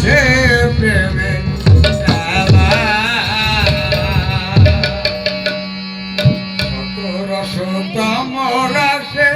সে প্রেমে রসতম রাশে